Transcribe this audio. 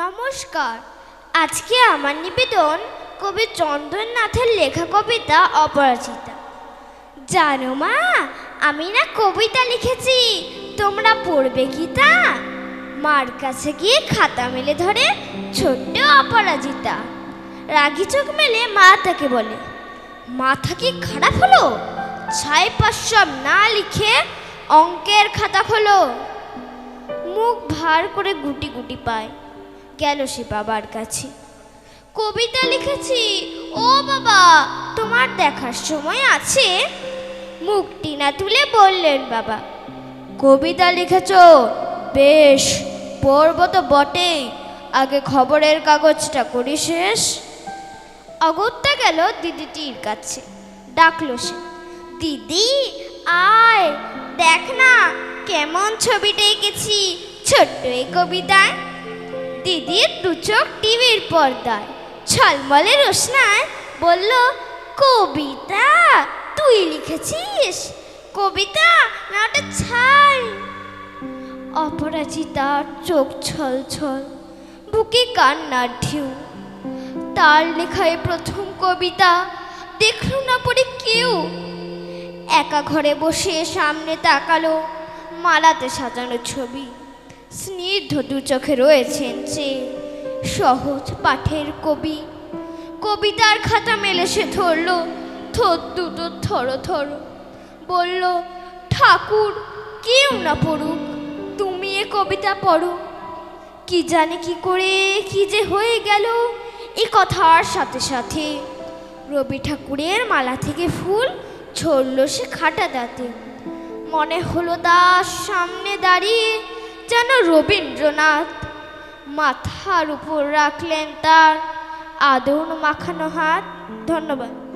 নমস্কার। আজকে আমার নিবেদন কবি চন্দননাথের লেখা কবিতা অপরাজিতা। জানো মা, আমি না কবিতা লিখেছি, তোমরা পড়বে কি তা? মার কাছে গিয়ে খাতা মেলে ধরে ছোট্ট অপরাজিতা। রাগি চোখ মেলে মা তাকে বলে, মাথা কি খারাপ হলো? ছাই পাশ সব না লিখে অঙ্কের খাতা খোলো। মুখ ভার করে গুটি গুটি পায়। গেল সে বাবার কাছে। কবিতা লিখেছি, ও বাবা, তোমার দেখার সময় আছে? মুখটি না তুলে বললেন বাবা, কবিতা লিখেছ? বেশ, পড়ব তো বটেই আগে খবরের কাগজটা করি শেষ। অগত্যা গেল দিদিটির কাছে। ডাকলো সে, দিদি, আয়, দেখ না, কেমন ছবিটা এঁকেছি ছোট্ট এই কবিতায়। দিদির দু চোখ টিভির পর্দায়। ছলমলে রোশনায় বলল, কবিতা, তুই লিখেছিস? কবিতা না ওটা ছাই অপরাজিতার চোখ ছল ছল, বুকে কান্নার ঢেউ। তার লেখায় প্রথম কবিতা দেখল না পড়ে কেউ। একা ঘরে বসে সামনে তাকালো, মালাতে সাজানো ছবি। স্নিগ্ধ দু চোখে রয়েছেন যে সহজ পাঠের কবি। কবিতার খাতা মেলে সে ধরলো থর দুটো থরো থরো। বলল, ঠাকুর, কেউ না পড়ুক, তুমি এ কবিতা পড়ো। কি জানে কি করে, কি যে হয়ে গেল এ কথার সাথে সাথে। রবি ঠাকুরের মালা থেকে ফুল ছড়ল সে খাটা দাঁতে। মনে হলো তার সামনে দাঁড়িয়ে যেন রবীন্দ্রনাথ মাথার উপর রাখলেন তার আদর মাখানো হাত। ধন্যবাদ।